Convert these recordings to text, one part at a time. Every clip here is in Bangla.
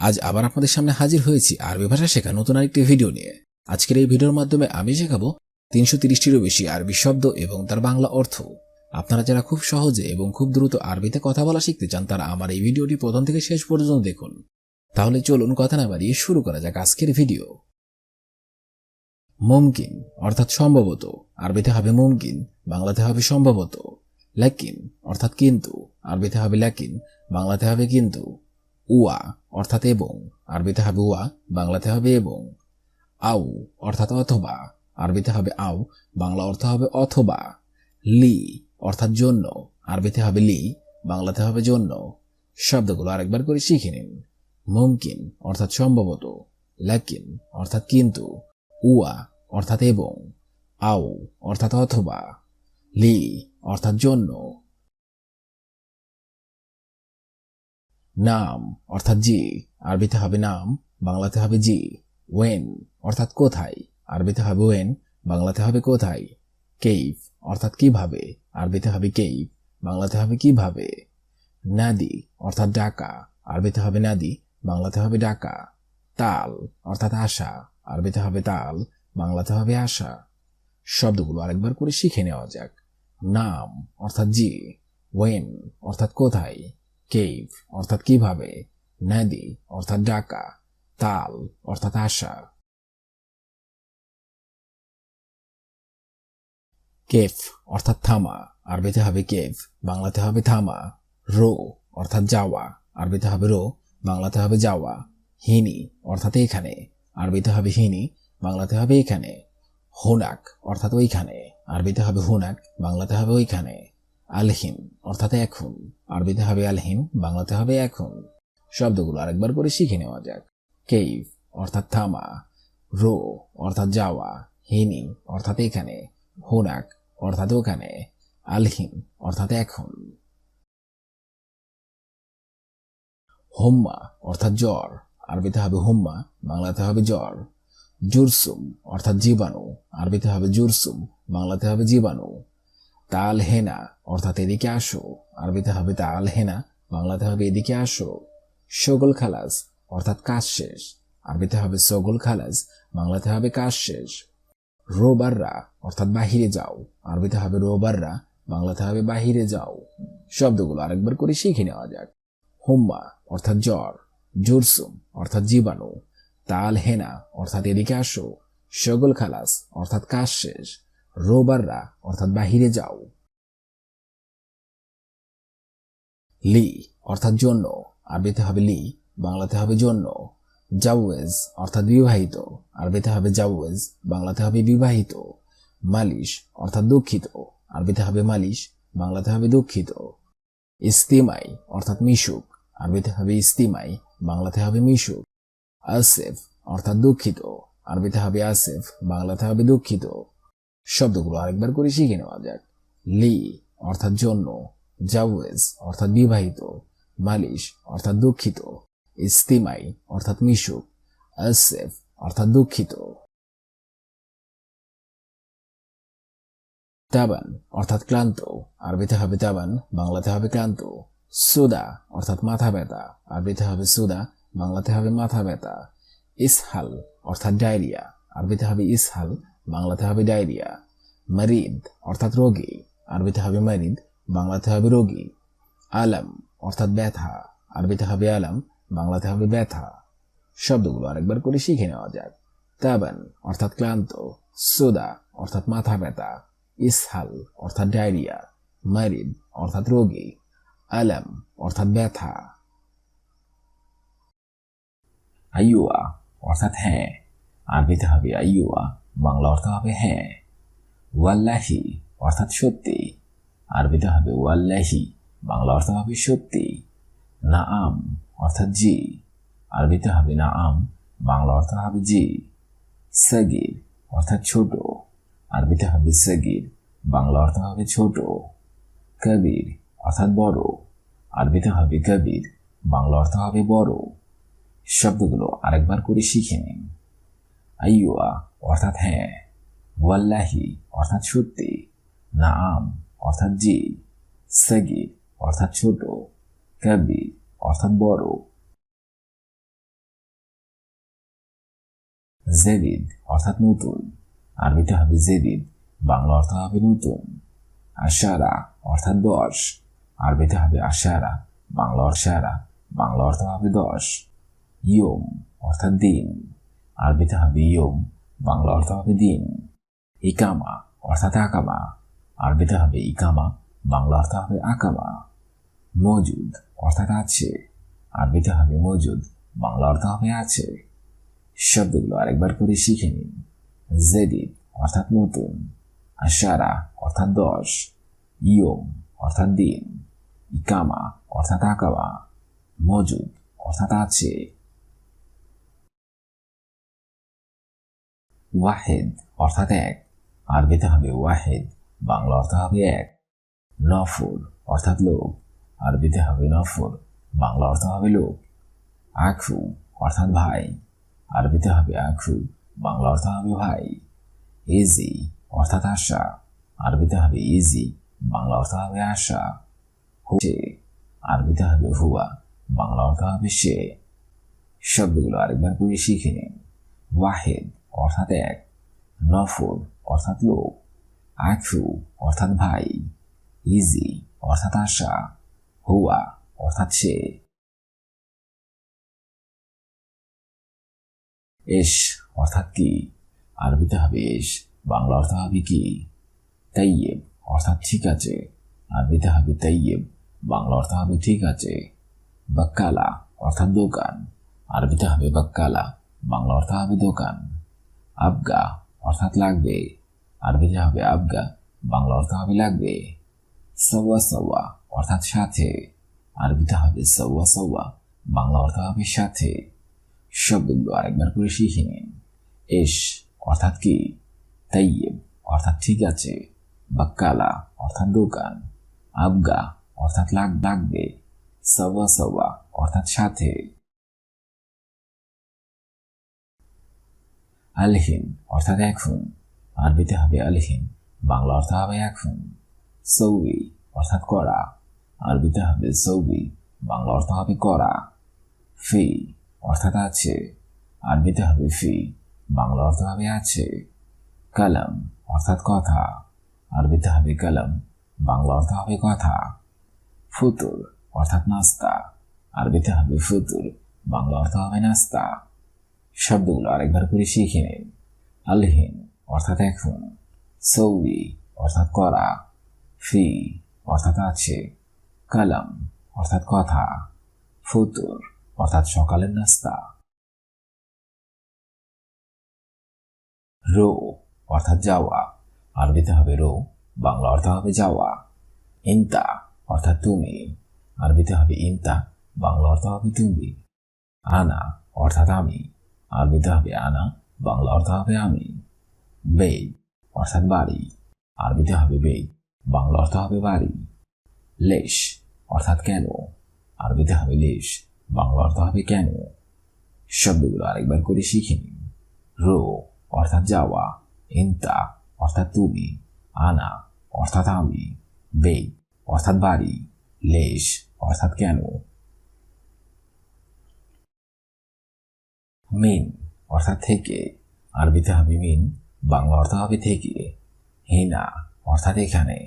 আজ আবার আপনাদের সামনে হাজির হয়েছি আরবি ভাষা শেখা নতুন আরেকটি ভিডিও নিয়ে। আজকের এই ভিডিওর মাধ্যমে আমি শেখাবো তিনশো তিরিশটিরও বেশি আরবি শব্দ এবং তার বাংলা অর্থ। আপনারা যারা খুব সহজে এবং খুব দ্রুত আরবিতে কথা বলা শিখতে চান, তারা আমার এই ভিডিওটি প্রথম থেকে শেষ পর্যন্ত দেখুন। তাহলে চলুন কথা না বাড়িয়ে শুরু করা যাক আজকের ভিডিও মুমকিন, অর্থাৎ সম্ভবত। আরবিতে হবে মুমকিন, বাংলাতে হবে সম্ভবত। ল্যাকিন অর্থাৎ কিন্তু। আরবিতে হবে ল্যাকিন বাংলাতে হবে কিন্তু। উয়া অর্থাৎ এবং, আরবিতে হবে উয়া, বাংলাতে হবে এবং। আউ অর্থাৎ অথবা, আরবিতে হবে আউ, বাংলা অর্থ হবে অথবা। লি অর্থাৎ জন্য, আরবিতে হবে লি, বাংলাতে হবে জন্য। শব্দগুলো আরেকবার করে শিখে নিন। মুমকিন অর্থাৎ সম্ভবত ল্যাকিন অর্থাৎ কিন্তু। উয়া অর্থাৎ এবং, আউ অর্থাৎ অথবা। লি অর্থাৎ জন্য। নাম, অর্থাৎ জি। আরবিতে হবে নাম, বাংলাতে হবে জি। ওয়েন, অর্থাৎ কোথায়? আরবিতে হবে ওয়েন, বাংলাতে হবে কোথায়? কেইফ অর্থাৎ কীভাবে? আরবিতে হবে কেইফ বাংলাতে হবে কীভাবে? নাদি, অর্থাৎ ডাকা। আরবিতে হবে নাদি, বাংলাতে হবে ডাকা। তাল, অর্থাৎ আশা। আরবিতে হবে তাল, বাংলাতে হবে আশা। শব্দগুলো আরেকবার করে শিখে নেওয়া যাক। নাম, অর্থাৎ জি। ওয়েন, অর্থাৎ কোথায়? কেভ অর্থাৎ কীভাবে? নদী, অর্থাৎ ডাকা, তাল, অর্থাৎ আশা। কেফ, অর্থাৎ থামা, আরবিতে হবে কেভ বাংলাতে হবে থামা। রো, অর্থাৎ যাওয়া, আরবিতে হবে রো, বাংলাতে হবে যাওয়া। হিনি, অর্থাৎ এখানে, আরবিতে হবে হিনি, বাংলাতে হবে এখানে। হোনাক, অর্থাৎ ওইখানে, আরবিতে হবে হোনাক, বাংলাতে হবে ওইখানে। আলহিন অর্থাৎ এখন। আরবিতে হবে আলহিন বাংলাতে হবে এখন। শব্দগুলো আরেকবার করে শিখে নেওয়া যাক। কেইভ অর্থাৎ থামা। রো, অর্থাৎ যাওয়া। হিনি অর্থাৎ এখানে। হোনাক, অর্থাৎ ওখানে। আলহিন অর্থাৎ এখন। হোম্মা, অর্থাৎ জ্বর। আরবিতে হবে হোম্মা, বাংলাতে হবে জ্বর। জুরসুম, অর্থাৎ জীবাণু। আরবিতে হবে জুরসুম, বাংলাতে হবে জীবাণু। তাল হেনা অর্থাৎ এদিকে আসো। আরবিতে হবে তাল হেনা বাংলাতে হবে এদিকে আসো। সগল খালাস, অর্থাৎ কাজ শেষ। আরবিতে হবে সগল খালাস, বাংলাতে হবে কাজ শেষ। রোবাররা, অর্থাৎ বাহিরে যাও। আরবিতে হবে রোবাররা, বাংলাতে হবে বাহিরে যাও। শব্দগুলো আরেকবার করে শিখে নেওয়া যাক। হুম্মা, অর্থাৎ জ্বর। জুরসুম, অর্থাৎ জীবাণু। তাল হেনা অর্থাৎ এদিকে আসো। সগল খালাস, অর্থাৎ কাজ শেষ। রোবাররা, অর্থাৎ বাহিরে যাও। লি, অর্থাৎ জন্য। আরবিতে হবে লি, বাংলাতে হবে জন্য। জাউয়েজ অর্থাৎ বিবাহিত। আরবিতে হবে জাউয়েজ বাংলাতে হবে বিবাহিত। মালিশ, অর্থাৎ দুঃখিত। আরবিতে হবে মালিশ, বাংলাতে হবে দুঃখিত। ইস্তিমাই, অর্থাৎ মিশুক। আরবিতে হবে ইস্তিমাই, বাংলাতে হবে মিশুক। আসেফ, অর্থাৎ দুঃখিত। আরবিতে হবে আসেফ, বাংলাতে হবে দুঃখিত। শব্দগুলো আরেকবার করে শিখে নেওয়া যাক। লি অর্থাৎ জন্য, জাওয়েজ অর্থাৎ বিবাহিত, মালিশ অর্থাৎ দুঃখিত, ইস্তিমাই অর্থাৎ মিশুক আসেফ অর্থাৎ দুঃখিত। তাবান অর্থাৎ ক্লান্ত, আরবিতে হবে তাবান, বাংলাতে হবে ক্লান্ত। সুদা অর্থাৎ মাথা ব্যথা, আরবিতে হবে সুদা, বাংলাতে হবে মাথা ব্যথা। ইসহাল অর্থাৎ ডায়রিয়া, আরবিতে হবে ইসহাল বাংলাতে হবে ডায়রিয়া, মারিদ অর্থাৎ রোগী। আরবিতে হবে মারিদ, বাংলাতে হবে রোগী। আলম অর্থাৎ ব্যথা, আরবিতে হবে আলম, বাংলাতে হবে ব্যথা। শব্দগুলো আরেকবার করে শিখে নেওয়া যাক। তাবান অর্থাৎ ক্লান্ত, সোদা অর্থাৎ মাথা ব্যথা, ইসহাল অর্থাৎ ডায়রিয়া, মারিদ অর্থাৎ রোগী। আলম অর্থাৎ ব্যথা। আইয়ুয়া অর্থাৎ হ্যাঁ আরবিতে হবে আইয়ুয়া। বাংলা অর্থ হবে হ্যাঁ। ওয়াল্লাহি অর্থাৎ সত্যি। আরবিতে হবে ওয়াল্লাহি, বাংলা অর্থ হবে সত্যি। না আম অর্থাৎ জি। আরবিতে হবে না আম বাংলা অর্থ হবে জি। সগির অর্থাৎ ছোট। আরবিতে হবে সগির, বাংলা অর্থ হবে ছোট। কবির অর্থাৎ বড়। আরবিতে হবে কবির, বাংলা অর্থ হবে বড়। শব্দগুলো আরেকবার করে শিখে নিন। আইয়ুয়া অর্থাৎ হ্যাঁ ওয়াল্লাহি, অর্থাৎ সত্যি নাম অর্থাৎ জি সগির, অর্থাৎ ছোট, কবির, অর্থাৎ বড় জেদিদ অর্থাৎ নতুন, আরবিতে হবে জেদিদ বাংলা অর্থ হবে নতুন, আশারা, অর্থাৎ দশ, আরবিতে হবে আশারা, বাংলা অর্শারা বাংলা অর্থ হবে দশ, ইয়ম, অর্থাৎ দিন। আরবিতে হবে ইয়ম বাংলা অর্থ হবে দিন। ইকামা, অর্থাৎ আকামা। আরবিতে হবে ইকামা, বাংলা অর্থ হবে আকামা। মজুদ, অর্থাৎ আছে। আরবিতে হবে মজুদ, বাংলা অর্থ হবে আছে। শব্দগুলো আরেকবার করে শিখে নিন। জেদিদ, অর্থাৎ নতুন। আশারা, অর্থাৎ দশ। ইয়ম, অর্থাৎ দিন। ইকামা, অর্থাৎ আকামা। মজুদ, অর্থাৎ আছে। ওয়াহেদ অর্থাৎ এক। আরবিতে হবে ওয়াহেদ, বাংলা অর্থ হবে এক। নফর অর্থাৎ লোক। আরবিতে হবে নফর, বাংলা অর্থ হবে লোক। আখু অর্থাৎ ভাই। আরবিতে হবে আখু বাংলা অর্থ হবে ভাই। ইজি অর্থাৎ আশা। আরবিতে হবে ইজি বাংলা অর্থ হবে আশা। সে আরবিতে হবে হুয়া, বাংলা অর্থ হবে সে। শব্দগুলো আরেকবার করে শিখে নিন। ওয়াহেদ অর্থাৎ এক নফর অর্থাৎ লোক আখু অর্থাৎ ভাই ইজি অর্থাৎ আশা, হুয়া, অর্থাৎ সে। এস, অর্থাৎ কি? আরবিতে হবে এস, বাংলা অর্থ হবে কি? তাইয়েব অর্থাৎ ঠিক আছে। আরবিতে হবে তাইয়েব বাংলা অর্থ হবে ঠিক আছে। বাক্কালা, অর্থাৎ দোকান। আরবিতে হবে বাক্কালা, বাংলা অর্থ হবে দোকান। আবগা, অর্থাৎ লাগবে। আরবিতে হবে আবগা, বাংলা অর্থ হবে লাগবে। সওয়া সওয়া, অর্থাৎ সাথে। আরবিতে হবে সওয়া সওয়া, বাংলা অর্থ হবে সাথে। শব্দগুলো আরেকবার করে শিখে নিন। এস, অর্থাৎ কি? তাইয়েব অর্থাৎ ঠিক আছে। বাক্কালা, অর্থাৎ দোকান। আবগা, অর্থাৎ লাগ, লাগবে। সওয়া সওয়া, অর্থাৎ সাথে। আলহিন, অর্থাৎ এখন আরবিতে হবে আলহিন, বাংলা অর্থ হবে এখন সৌবি, অর্থাৎ করা আরবিতে হবে সৌবি, বাংলা অর্থ হবে করা ফি, অর্থাৎ আছে। আরবিতে হবে ফি, বাংলা অর্থ হবে আছে। কালাম, অর্থাৎ কথা। আরবিতে হবে কালাম, বাংলা অর্থ হবে কথা। ফুতুর, অর্থাৎ নাস্তা। আরবিতে হবে ফুতুর, বাংলা অর্থ হবে নাস্তা। শব্দগুলো আরেকবার করে শিখে নিন আলহীন, অর্থাৎ এখন। সৌরি, অর্থাৎ করা। ফি, অর্থাৎ আছে। কালাম, অর্থাৎ কথা। ফুতুর, অর্থাৎ সকালের নাস্তা। রো, অর্থাৎ যাওয়া। আরবিতে হবে রো, বাংলা অর্থ হবে যাওয়া। ইন্তা, অর্থাৎ তুমি। আরবিতে হবে ইন্তা, বাংলা অর্থ হবে তুমি। আনা, অর্থাৎ আমি। আরবিতে হবে আনা বাংলা অর্থ হবে আমি। বেগ অর্থাৎ বাড়ি। আরবিতে হবে বেগ বাংলা অর্থ হবে বাড়ি। লেশ, অর্থাৎ কেন? আরবিতে হবে লেশ বাংলা অর্থ হবে কেন? শব্দগুলো আরেকবার করে শিখে নিন। রো, অর্থাৎ যাওয়া। ইন্তা, অর্থাৎ তুমি। আনা, অর্থাৎ আমি। বেগ অর্থাৎ বাড়ি। লেশ, অর্থাৎ কেন? মিন অর্থাৎ থেকে, আরবিতে হবে মিন বাংলা অর্থ হবে থেকে হিনা অর্থাৎ এখানে,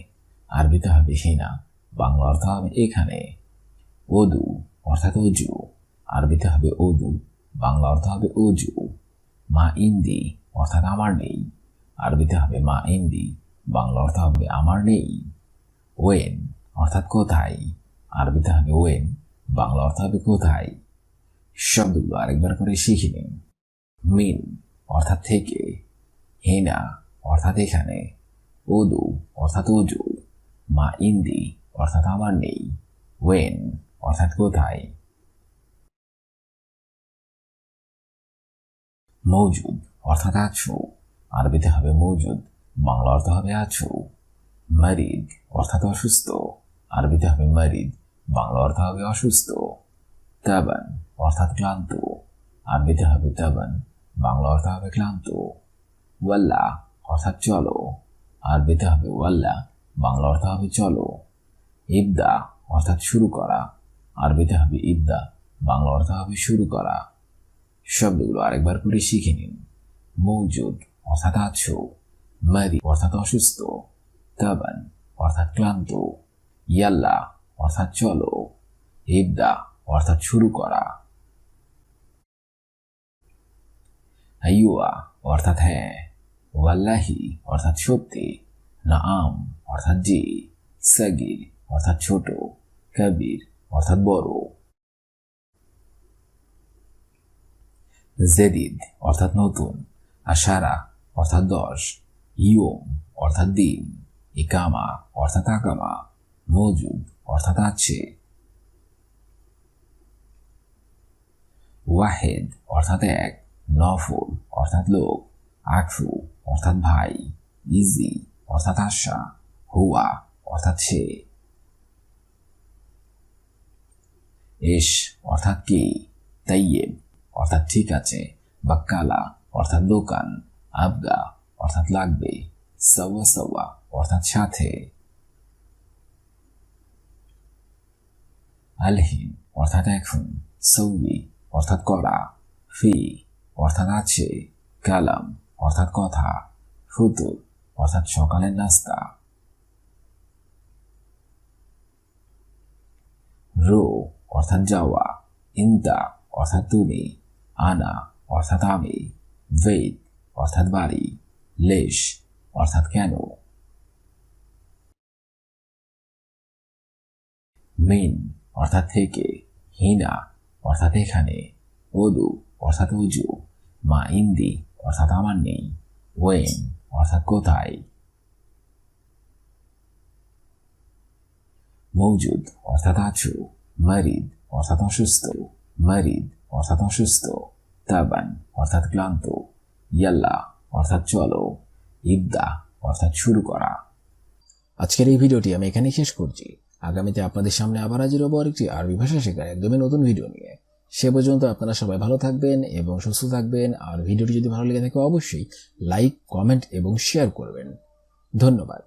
আরবিতে হবে হিনা বাংলা অর্থ হবে এখানে ওদু অর্থাৎ অজু আরবিতে হবে ওদু বাংলা অর্থ হবে অজু মা ইন্দি অর্থাৎ আমার নেই, আরবিতে হবে মা ইন্দি বাংলা অর্থ হবে আমার নেই ওয়েন অর্থাৎ কোথায়, আরবিতে হবে ওয়েন বাংলা অর্থ হবে কোথায় শব্দগুলো আরেকবার করে শিখে নিন। মিন অর্থাৎ থেকে, হেনা অর্থাৎ এখানে ওদু অর্থাৎ অজু মা ইন্দি অর্থাৎ আমার নেই, ওয়েন অর্থাৎ কোথায়। মৌজুদ অর্থাৎ আছো, আরবিতে হবে মৌজুদ, বাংলা অর্থ হবে আছো। মারিদ অর্থাৎ অসুস্থ, আরবিতে হবে মারিদ, বাংলা অর্থ হবে অসুস্থ। তাবান অর্থাৎ ক্লান্ত। আরবিতে হবে তাবান বাংলা অর্থ হবে ক্লান্ত। ওয়াল্লা, অর্থাৎ চলো। আর আরবিতে হবে ওয়াল্লা, বাংলা অর্থ হবে চলো। ইবদা, অর্থাৎ শুরু করা। আরবিতে হবে ইবদা, বাংলা অর্থ হবে শুরু করা। শব্দগুলো আরেকবার করে শিখে নিন। মৌজুদ, অর্থাৎ আছো। মারি, অর্থাৎ অসুস্থ। তাবান, অর্থাৎ ক্লান্ত। ইয়াল্লা, অর্থাৎ চলো। ইবদা অর্থাৎ শুরু করা। আইয়ুয়া অর্থাৎ হ্যাঁ। ওয়াল্লাহি, অর্থাৎ সত্যি। নাআম, অর্থাৎ জি। সাগির, অর্থাৎ ছোট। কবির, অর্থাৎ বড়। জেদিদ, অর্থাৎ নতুন। আশারা, অর্থাৎ দশ। ইয়ম, অর্থাৎ দিন। ইকামা, অর্থাৎ আকামা। মজুদ, অর্থাৎ আছে। ওয়াহেদ, অর্থাৎ এক, নফল, অর্থাৎ লোক আখু অর্থাৎ ভাই, ইজি, অর্থাৎ আশা, হুয়া, অর্থাৎ সে। এস, অর্থাৎ কি? তাইয়েব, অর্থাৎ ঠিক আছে। বাক্কালা, অর্থাৎ দোকান। আবগা, অর্থাৎ লাগবে। সওয়া সওয়া, অর্থাৎ সাথে। আলহিন, অর্থাৎ এখন। সৌবি অর্থাৎ করা ফি অর্থাৎ আছে, কালাম অর্থাৎ কথা, ফুতুর অর্থাৎ সকালের নাস্তা। রো অর্থাৎ যাওয়া ইন্দা অর্থাৎ তুমি, আনা অর্থাৎ আমি ভেদ অর্থাৎ বাড়ি, লেশ অর্থাৎ কেন। মিন অর্থাৎ থেকে, হিনা অর্থাৎ এখানে। ওদু অর্থাৎ উজু, মা ইন্দি অর্থাৎ আমার নেই, ওয়েন অর্থাৎ কোথায়? মৌজুদ অর্থাৎ আছো, মারিদ অর্থাৎ অসুস্থ, মারিদ অর্থাৎ অসুস্থ, তাবান অর্থাৎ ক্লান্ত, ইয়াল্লা অর্থাৎ চলো, ইবদা অর্থাৎ শুরু করা। আজকের এই ভিডিওটি আমি এখানেই শেষ করছি। আগামীতে আপনাদের সামনে আবার হাজির হব আরেকটি আরবি ভাষা শেখার একদমই নতুন ভিডিও নিয়ে। সে পর্যন্ত আপনারা সবাই ভালো থাকবেন এবং সুস্থ থাকবেন। আর ভিডিওটি যদি ভালো লেগে থাকে, অবশ্যই লাইক কমেন্ট এবং শেয়ার করবেন। ধন্যবাদ।